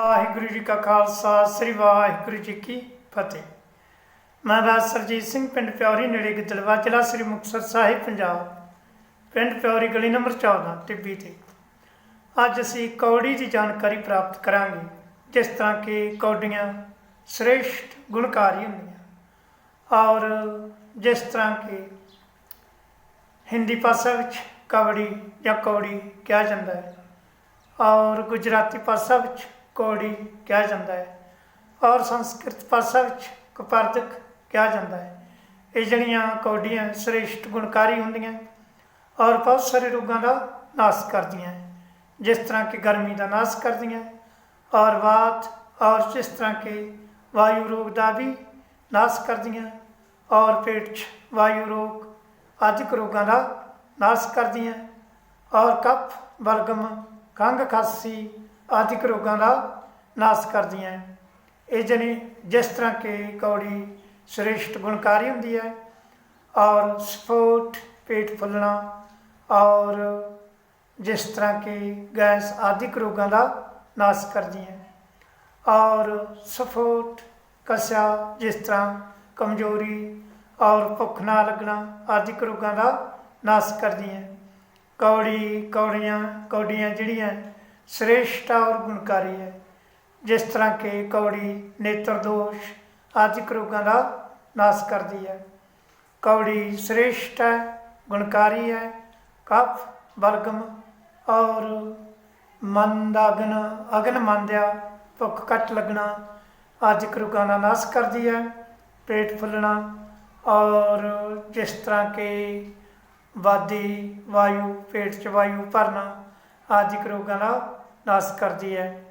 ਵਾਹਿਗੁਰੂ ਜੀ ਕਾ ਖਾਲਸਾ, ਸ੍ਰੀ ਵਾਹਿਗੁਰੂ ਜੀ ਕੀ ਫਤਿਹ। ਮੈਂ ਰਾਜ ਸਰਜੀਤ ਸਿੰਘ, ਪਿੰਡ ਪਿਉਰੀ ਨੇੜੇ ਗਿੱਦੜਵਾ ਜ਼ਿਲ੍ਹਾ, ਸ੍ਰੀ ਮੁਕਤਸਰ ਸਾਹਿਬ, ਪੰਜਾਬ। ਪਿੰਡ ਪਿਉਰੀ ਗਲੀ ਨੰਬਰ 14 ਟਿੱਬੀ ਤੇ। ਅੱਜ ਅਸੀਂ ਕੌੜੀ ਦੀ ਜਾਣਕਾਰੀ ਪ੍ਰਾਪਤ ਕਰਾਂਗੇ, ਜਿਸ ਤਰ੍ਹਾਂ ਕਿ ਕੌਡੀਆਂ ਸ੍ਰੇਸ਼ਟ ਗੁਣਕਾਰੀ ਹੁੰਦੀਆਂ। ਔਰ ਜਿਸ ਤਰ੍ਹਾਂ ਕਿ ਹਿੰਦੀ ਭਾਸ਼ਾ ਵਿੱਚ ਕਵੜੀ ਜਾਂ ਕੌੜੀ ਕਿਹਾ ਜਾਂਦਾ ਹੈ। ਔਰ ਗੁਜਰਾਤੀ ਭਾਸ਼ਾ ਵਿੱਚ ਕੌੜੀ ਕਿਹਾ ਜਾਂਦਾ ਹੈ। ਔਰ ਸੰਸਕ੍ਰਿਤ ਭਾਸ਼ਾ ਵਿੱਚ ਕਪਰਦਕ ਕਿਹਾ ਜਾਂਦਾ ਹੈ। ਇਹ ਜਿਹੜੀਆਂ ਕੌਡੀਆਂ ਸ੍ਰੇਸ਼ਟ ਗੁਣਕਾਰੀ ਹੁੰਦੀਆਂ ਔਰ ਬਹੁਤ ਸਾਰੇ ਰੋਗਾਂ ਦਾ ਨਾਸ਼ ਕਰਦੀਆਂ ਜਿਸ ਤਰ੍ਹਾਂ ਕਿ ਗਰਮੀ ਦਾ ਨਾਸ਼ ਕਰਦੀਆਂ ਔਰ ਵਾਤ ਔਰ ਜਿਸ ਤਰ੍ਹਾਂ ਕਿ ਵਾਯੂ ਰੋਗ ਦਾ ਵੀ ਨਾਸ਼ ਕਰਦੀਆਂ ਔਰ ਪੇਟ 'ਚ ਵਾਯੂ ਰੋਗ, ਆਦਿਕ ਰੋਗਾਂ ਦਾ ਨਾਸ਼ ਕਰਦੀਆਂ ਔਰ ਕਫ ਬਲਗਮ ਖੰਘ ਖਾਸੀ ਆਦਿਕ ਰੋਗਾਂ ਦਾ ਨਾਸ਼ ਕਰਦੀਆਂ ਇਹ ਜਣੀ ਜਿਸ ਤਰ੍ਹਾਂ ਕਿ ਕੌੜੀ ਸ੍ਰੇਸ਼ਟ ਗੁਣਕਾਰੀ ਹੁੰਦੀ ਹੈ ਔਰ ਸਪੋਟ ਪੇਟ ਫੁੱਲਣਾ ਔਰ ਜਿਸ ਤਰ੍ਹਾਂ ਕਿ ਗੈਸ ਆਦਿਕ ਰੋਗਾਂ ਦਾ ਨਾਸ਼ ਕਰਦੀ ਹੈ। ਔਰ ਸਫੋਟ ਕਸਿਆ ਜਿਸ ਤਰ੍ਹਾਂ ਕਮਜ਼ੋਰੀ ਔਰ ਭੁੱਖ ਨਾ ਲੱਗਣਾ ਆਦਿਕ ਰੋਗਾਂ ਦਾ ਨਾਸ਼ ਕਰਦੀ ਹੈ। ਕੌੜੀ ਕੌੜੀਆਂ ਕੌੜੀਆਂ ਜਿਹੜੀਆਂ ਸ੍ਰੇਸ਼ਟ ਔਰ ਗੁਣਕਾਰੀ ਹੈ। ਜਿਸ ਤਰ੍ਹਾਂ ਕਿ ਕੌੜੀ, ਨੇਤਰ ਦੋਸ਼ ਆਦਿਕ ਰੋਗਾਂ ਦਾ ਨਾਸ਼ ਕਰਦੀ ਹੈ। ਕੌੜੀ ਸ੍ਰੇਸ਼ਟ ਹੈ, ਗੁਣਕਾਰੀ ਹੈ, ਕਫ ਬਲਗਮ ਔਰ ਮਨ ਦਾ ਅਗਨ ਅਗਨ ਮੰਦਿਆ ਭੁੱਖ ਘੱਟ ਲੱਗਣਾ ਅੱਜ ਰੋਗਾਂ ਦਾ ਨਾਸ਼ ਕਰਦੀ ਹੈ, ਪੇਟ ਫੁੱਲਣਾ ਔਰ ਜਿਸ ਤਰ੍ਹਾਂ ਕਿ ਵਾਦੀ, ਵਾਯੂ, ਪੇਟ 'ਚ ਵਾਯੂ ਭਰਨਾ ਆਦਿਕ ਰੋਗਾਂ ਦਾ ਨਾਸ਼ ਕਰਦੀ ਹੈ।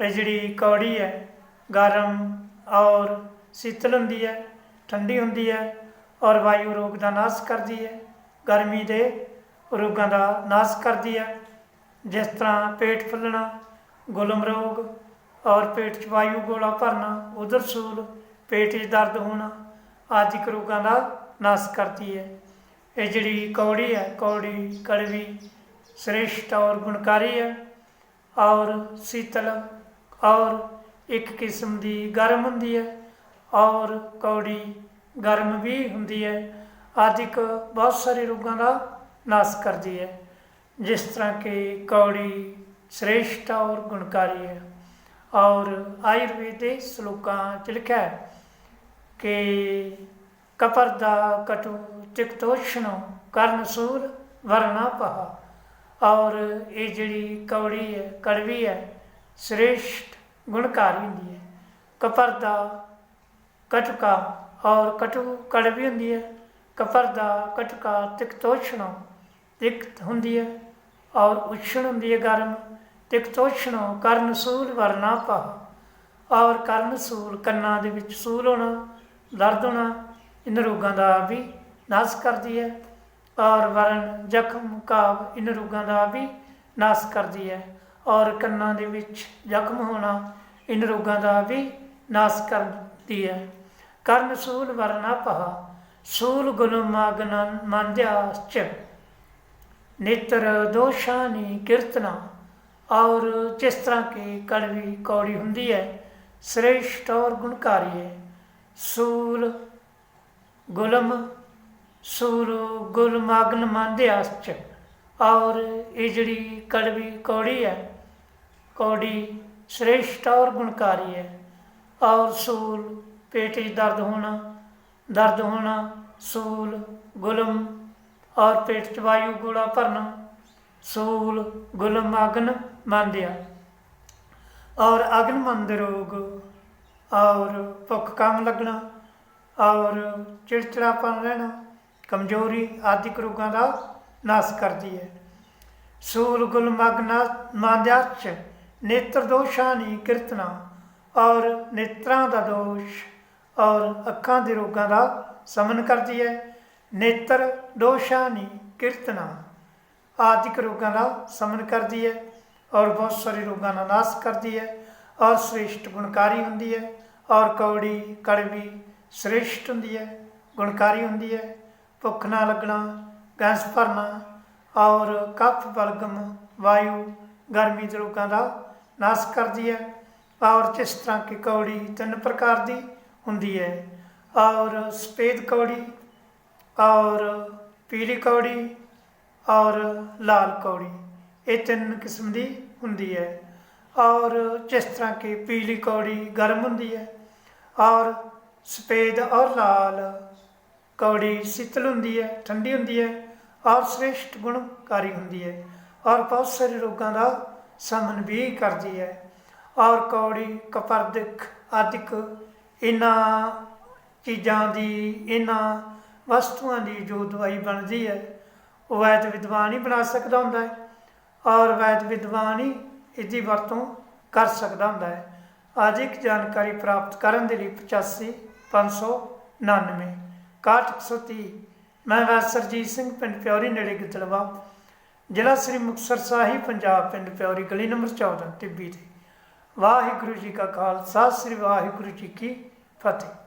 ਇਹ ਜਿਹੜੀ ਕੌੜੀ ਹੈ, ਗਰਮ ਔਰ ਸ਼ੀਤਲ ਹੁੰਦੀ ਹੈ, ਠੰਡੀ ਹੁੰਦੀ ਹੈ ਔਰ ਵਾਯੂ ਰੋਗ ਦਾ ਨਾਸ਼ ਕਰਦੀ ਹੈ, ਗਰਮੀ ਦੇ ਰੋਗਾਂ ਦਾ ਨਾਸ਼ ਕਰਦੀ ਹੈ। ਜਿਸ ਤਰ੍ਹਾਂ ਪੇਟ ਫੁੱਲਣਾ, ਗੁਲਮ ਰੋਗ ਔਰ ਪੇਟ 'ਚ ਵਾਯੂ ਗੋਲਾ ਭਰਨਾ ਉਦਰ ਸੂਲ, ਪੇਟ 'ਚ ਦਰਦ ਹੋਣਾ, ਆਦਿਕ ਰੋਗਾਂ ਦਾ ਨਾਸ਼ ਕਰਦੀ ਹੈ। ਇਹ ਜਿਹੜੀ ਕੌੜੀ ਹੈ, ਕੌੜੀ ਕੜਵੀ ਸ੍ਰੇਸ਼ਟ ਔਰ ਗੁਣਕਾਰੀ ਹੈ। ਔਰ ਸ਼ੀਤਲ, ਔਰ ਇੱਕ ਕਿਸਮ ਦੀ ਗਰਮ ਹੁੰਦੀ ਹੈ, ਔਰ ਕੌੜੀ ਗਰਮ ਵੀ ਹੁੰਦੀ ਹੈ। ਆਦਿਕ ਬਹੁਤ ਸਾਰੇ ਰੋਗਾਂ ਦਾ ਨਾਸ਼ ਕਰਦੀ ਹੈ, ਜਿਸ ਤਰ੍ਹਾਂ ਕਿ ਕੌੜੀ ਸ੍ਰੇਸ਼ਟ ਔਰ ਗੁਣਕਾਰੀ ਹੈ। ਔਰ ਆਯੁਰਵੇਦ ਦੇ ਸ਼ਲੋਕਾਂ 'ਚ ਲਿਖਿਆ ਹੈ ਕਿ ਕਪਰ ਦਾ ਕਟੂ ਤਿਕਤੋਸ਼ਣੋ ਕਰਨ ਸੂਲ ਵਰਨਾ ਪਹਾ। ਔਰ ਇਹ ਜਿਹੜੀ ਕੌੜੀ ਹੈ, ਕੜਵੀ ਹੈ, ਸ੍ਰੇਸ਼ਟ ਗੁਣਕਾਰੀ ਹੁੰਦੀ ਹੈ। ਕਪਰ ਦਾ ਕਟਕਾ ਔਰ ਕਟੂ ਕੜਵੀ ਹੁੰਦੀ ਹੈ। ਕਪਰ ਦਾ ਕਟਕਾ ਤਿਕਤੋਸ਼ਣੋ ਤਿਕਤ ਹੁੰਦੀ ਹੈ ਔਰ ਉਛਣ ਹੁੰਦੀ ਹੈ ਗਰਮ। ਤਿਕਤੋਸ਼ਣੋ ਕਰਨ ਸੂਲ ਵਰਨਾ ਪਹਾ। ਔਰ ਕਰਨ ਸੂਲ ਕੰਨਾਂ ਦੇ ਵਿੱਚ ਸੂਲ ਹੋਣਾ, ਦਰਦ ਹੋਣਾ ਇਹਨਾਂ ਰੋਗਾਂ ਦਾ ਵੀ ਨਾਸ਼ ਕਰਦੀ ਹੈ। ਔਰ ਵਰਨ ਜ਼ਖਮ ਕਾਬ ਇਨ ਰੋਗਾਂ ਦਾ ਵੀ ਨਾਸ਼ ਕਰਦੀ ਹੈ ਔਰ ਕੰਨਾਂ ਦੇ ਵਿੱਚ ਜ਼ਖਮ ਹੋਣਾ ਇਨ ਰੋਗਾਂ ਦਾ ਵੀ ਨਾਸ਼ ਕਰਦੀ ਹੈ। ਕਰਨ ਸੂਲ ਵਰਨਾ ਪਹਾ ਸੂਲ ਗੁਲਮਾਗਨ ਮੰਦਿਆਚ ਨੇਤਰ ਦੋਸ਼ਾਨੀ ਕੀਰਤਨਾ, ਔਰ ਜਿਸ ਤਰ੍ਹਾਂ ਕਿ ਕੜਵੀ ਕੌੜੀ ਹੁੰਦੀ ਹੈ, ਸ੍ਰੇਸ਼ਟ ਔਰ ਗੁਣਕਾਰੀ ਹੈ। ਸੂਲ ਗੁਲਮ ਸੂਰ ਗੁਲਮਾਗਨ ਮੰਦਿਆਚ ਔਰ ਇਹ ਜਿਹੜੀ ਕੜਵੀ ਕੌੜੀ ਹੈ, ਕੌੜੀ ਸ੍ਰੇਸ਼ਟ ਔਰ ਗੁਣਕਾਰੀ ਹੈ। ਔਰ ਸੂਲ ਪੇਟ 'ਚ ਦਰਦ ਹੋਣਾ ਦਰਦ ਹੋਣਾ, ਸੂਲ, ਗੁਲਮ ਔਰ ਪੇਟ 'ਚ ਵਾਯੂ ਗੋਲਾ ਭਰਨਾ, ਸੂਲ, ਗੁਲਮ, ਅਗਨ ਮੰਦਿਆ ਔਰ ਅਗਨ ਮੰਦ ਰੋਗ ਔਰ ਭੁੱਖ ਕੰਮ ਲੱਗਣਾ, ਔਰ ਚਿੜਚਿੜਾਪਨ ਰਹਿਣਾ। ਕਮਜ਼ੋਰੀ ਆਦਿਕ ਰੋਗਾਂ ਦਾ ਨਾਸ਼ ਕਰਦੀ ਹੈ। ਸੂਲ ਗੁਲਮਗਨਾ ਮਾਂਦਿਆਚ, ਨੇਤਰ ਦੋਸ਼ਾਨੀ ਕਿਰਤਨਾ, ਔਰ ਨੇਤਰਾਂ ਦਾ ਦੋਸ਼ ਔਰ ਅੱਖਾਂ ਦੇ ਰੋਗਾਂ ਦਾ ਸਮਨ ਕਰਦੀ ਹੈ। ਨੇਤਰ ਦੋਸ਼ਾਨੀ ਕਿਰਤਨਾ, ਆਦਿਕ ਰੋਗਾਂ ਦਾ ਸਮਨ ਕਰਦੀ ਹੈ ਔਰ ਬਹੁਤ ਸਾਰੇ ਰੋਗਾਂ ਦਾ ਨਾਸ਼ ਕਰਦੀ ਹੈ ਔਰ ਸ੍ਰੇਸ਼ਟ ਗੁਣਕਾਰੀ ਹੁੰਦੀ ਹੈ ਔਰ ਕੌੜੀ, ਕੜਵੀ ਸ੍ਰੇਸ਼ਟ ਹੁੰਦੀ ਹੈ, ਗੁਣਕਾਰੀ ਹੁੰਦੀ ਹੈ। ਭੁੱਖ ਨਾ ਲੱਗਣਾ, ਗੈਸ ਭਰਨਾ ਔਰ ਕਫ, ਬਲਗਮ, ਵਾਯੂ ਗਰਮੀ ਦੇ ਰੋਗਾਂ ਦਾ ਨਾਸ ਕਰਦੀ ਹੈ। ਔਰ ਜਿਸ ਤਰ੍ਹਾਂ ਕਿ ਕੌੜੀ ਤਿੰਨ ਪ੍ਰਕਾਰ ਦੀ ਹੁੰਦੀ ਹੈ। ਔਰ ਸਫੇਦ ਕੌੜੀ, ਔਰ ਪੀਲੀ ਕੌੜੀ, ਔਰ ਲਾਲ ਕੌੜੀ, ਇਹ ਤਿੰਨ ਕਿਸਮ ਦੀ ਹੁੰਦੀ ਹੈ। ਔਰ ਜਿਸ ਤਰ੍ਹਾਂ ਕਿ ਪੀਲੀ ਕੌੜੀ ਗਰਮ ਹੁੰਦੀ ਹੈ ਔਰ ਸਫੇਦ ਔਰ ਲਾਲ ਕੌੜੀ ਸ਼ੀਤਲ ਹੁੰਦੀ ਹੈ, ਠੰਡੀ ਹੁੰਦੀ ਹੈ ਔਰ ਸ੍ਰੇਸ਼ਟ ਗੁਣਕਾਰੀ ਹੁੰਦੀ ਹੈ, ਔਰ ਬਹੁਤ ਸਾਰੇ ਰੋਗਾਂ ਦਾ ਸਮਨ ਵੀ ਕਰਦੀ ਹੈ। ਔਰ ਕੌੜੀ ਕਪਰਦਿਕ ਆਦਿਕ ਇਹਨਾਂ ਚੀਜ਼ਾਂ ਦੀ ਇਹਨਾਂ ਵਸਤੂਆਂ ਦੀ ਜੋ ਦਵਾਈ ਬਣਦੀ ਹੈ, ਉਹ ਵੈਦ ਵਿਦਵਾਨ ਹੀ ਬਣਾ ਸਕਦਾ ਹੁੰਦਾ ਹੈ, ਔਰ ਵੈਦ ਵਿਦਵਾਨ ਹੀ ਇਹਦੀ ਵਰਤੋਂ ਕਰ ਸਕਦਾ ਹੁੰਦਾ ਹੈ। ਅਧਿਕ ਜਾਣਕਾਰੀ ਪ੍ਰਾਪਤ ਕਰਨ ਦੇ ਲਈ 85 599 6130 ਮੈਂ ਵੈਦ ਸਿੰਘ ਪਿੰਡ ਪਿਉਰੀ ਨੇੜੇ ਗਿੱਦੜਵਾ, ਜ਼ਿਲ੍ਹਾ ਸ੍ਰੀ ਮੁਕਤਸਰ ਸਾਹਿਬ, ਪੰਜਾਬ ਪਿੰਡ ਪਿਉਰੀ ਗਲੀ ਨੰਬਰ 14 ਟਿੱਬੀ ਤੇ ਵਾਹਿਗੁਰੂ ਜੀ ਕਾ ਖਾਲਸਾ, ਸ੍ਰੀ ਵਾਹਿਗੁਰੂ ਜੀ ਕੀ ਫਤਿਹ।